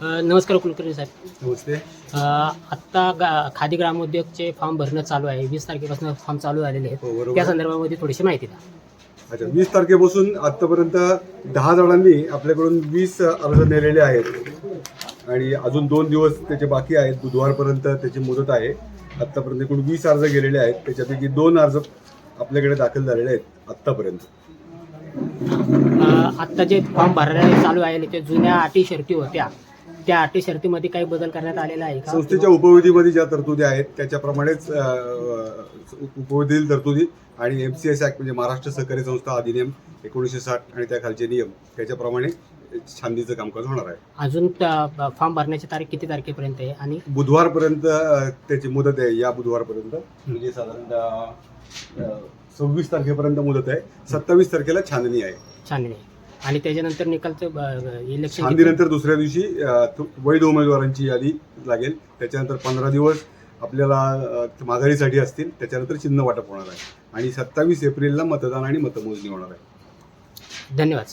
नमस्कार कुलकर्णी साहेब. नमस्ते. आत्ता गा खादी ग्रामोद्योगचे फॉर्म भरणं चालू आहे. वीस तारखेपासून फॉर्म चालू झालेले हो, आहेत बरोबर. त्या संदर्भामध्ये थोडीशी माहिती द्या. अच्छा वीस तारखेपासून आत्तापर्यंत दहा जणांनी आपल्याकडून वीस अर्ज नेलेले आहेत. आणि अजून दोन दिवस त्याचे बाकी आहेत. बुधवारपर्यंत त्याची मुदत आहे. आत्तापर्यंत एकूण वीस अर्ज गेलेले आहेत. त्याच्यापैकी दोन अर्ज आपल्याकडे दाखल झालेले आहेत आत्तापर्यंत. अ, आत्ता जे फॉर्म भरणे चालू आहे ते जुन्या अटी शर्ती होत्या. त्या अटी शर्तीमध्ये काही बदल करण्यात आलेला आहे का? संस्थेच्या उपविधीमध्ये ज्या तरतुदी आहेत त्याच्याप्रमाणेच अं, उपविधीतील तरतुदी आणि एम सी एस ॲक्ट म्हणजे महाराष्ट्र सहकारी संस्था अधिनियम एकोणीसशे साठ आणि त्या खालचे नियम त्याच्याप्रमाणे छाननीचं कामकाज होणार आहे. अजून फॉर्म भरण्याची तारीख किती तारखेपर्यंत आहे आणि बुधवारपर्यंत त्याची मुदत आहे. या बुधवारपर्यंत म्हणजे साधारण सव्वीस तारखेपर्यंत मुदत आहे. सत्तावीस तारखेला छाननी आहे. छाननी आहे. आणि त्याच्यानंतर निकालचं इलेक्शन छाननीनंतर दुसऱ्या दिवशी वैध उमेदवारांची यादी लागेल. त्याच्यानंतर पंधरा दिवस आपल्याला माघारीसाठी असतील. त्याच्यानंतर चिन्ह वाटप होणार आहे. आणि सत्तावीस एप्रिलला मतदान आणि मतमोजणी होणार आहे. धन्यवाद